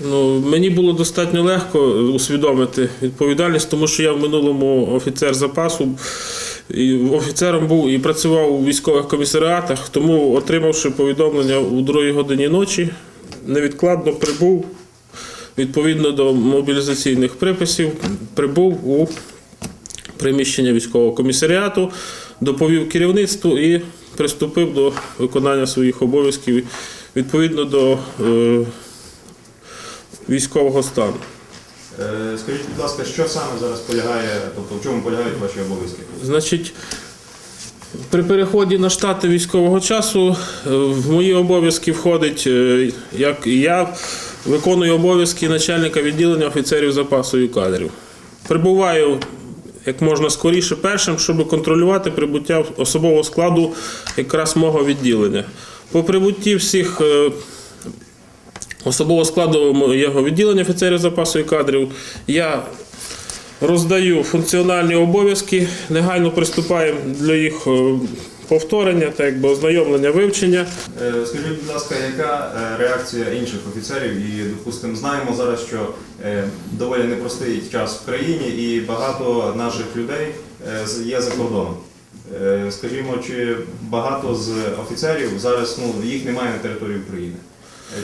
Ну, мені було достатньо легко усвідомити відповідальність, тому що я в минулому офіцер запасу і офіцером був і працював у військових комісаріатах, тому, отримавши повідомлення у другій годині ночі, невідкладно прибув відповідно до мобілізаційних приписів, прибув у приміщення військового комісаріату, доповів керівництву і приступив до виконання своїх обов'язків відповідно до е, військового стану. Е, Скажіть, будь ласка, що саме зараз полягає, тобто в чому полягають ваші обов'язки? Значить, при переході на штати військового часу е, в мої обов'язки входить, е, як і я виконую обов'язки начальника відділення офіцерів запасу і кадрів. Прибуваю як можна скоріше першим, щоб контролювати прибуття особового складу якраз мого відділення. По прибутті всіх особового складу моєго відділення офіцерів запасу і кадрів я роздаю функціональні обов'язки, негайно приступаємо для їх е, повторення, так якби ознайомлення, вивчення. Е, Скажіть, будь ласка, яка е, реакція інших офіцерів? І, допустимо, знаємо зараз, що доволі непростий час в країні і багато наших людей є за кордоном. Скажімо, чи багато з офіцерів зараз ну, їх немає на території України?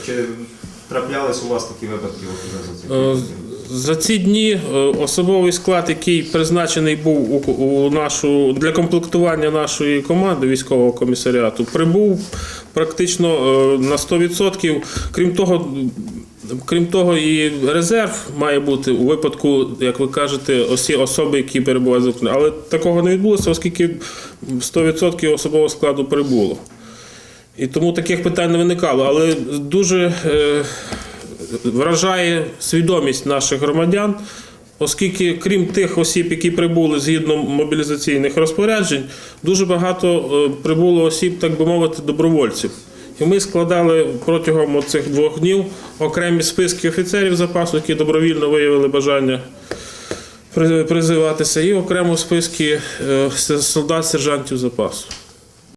Чи траплялись у вас такі випадки за ці Е. За ці дні е, особовий склад, який призначений був у, нашу для комплектування нашої команди військового комісаріату, прибув практично е, на 100%. Крім того, крім того, і резерв має бути у випадку, як ви кажете, осі особи, які перебувають за. Але такого не відбулося, оскільки 100% особового складу прибуло. І тому таких питань не виникало. Але дуже е, вражає свідомість наших громадян, оскільки, крім тих осіб, які прибули згідно мобілізаційних розпоряджень, дуже багато е, прибуло осіб, так би мовити, добровольців. І ми складали протягом цих двох днів окремі списки офіцерів запасу, які добровільно виявили бажання призиватися, і окремо списки е, солдат-сержантів запасу.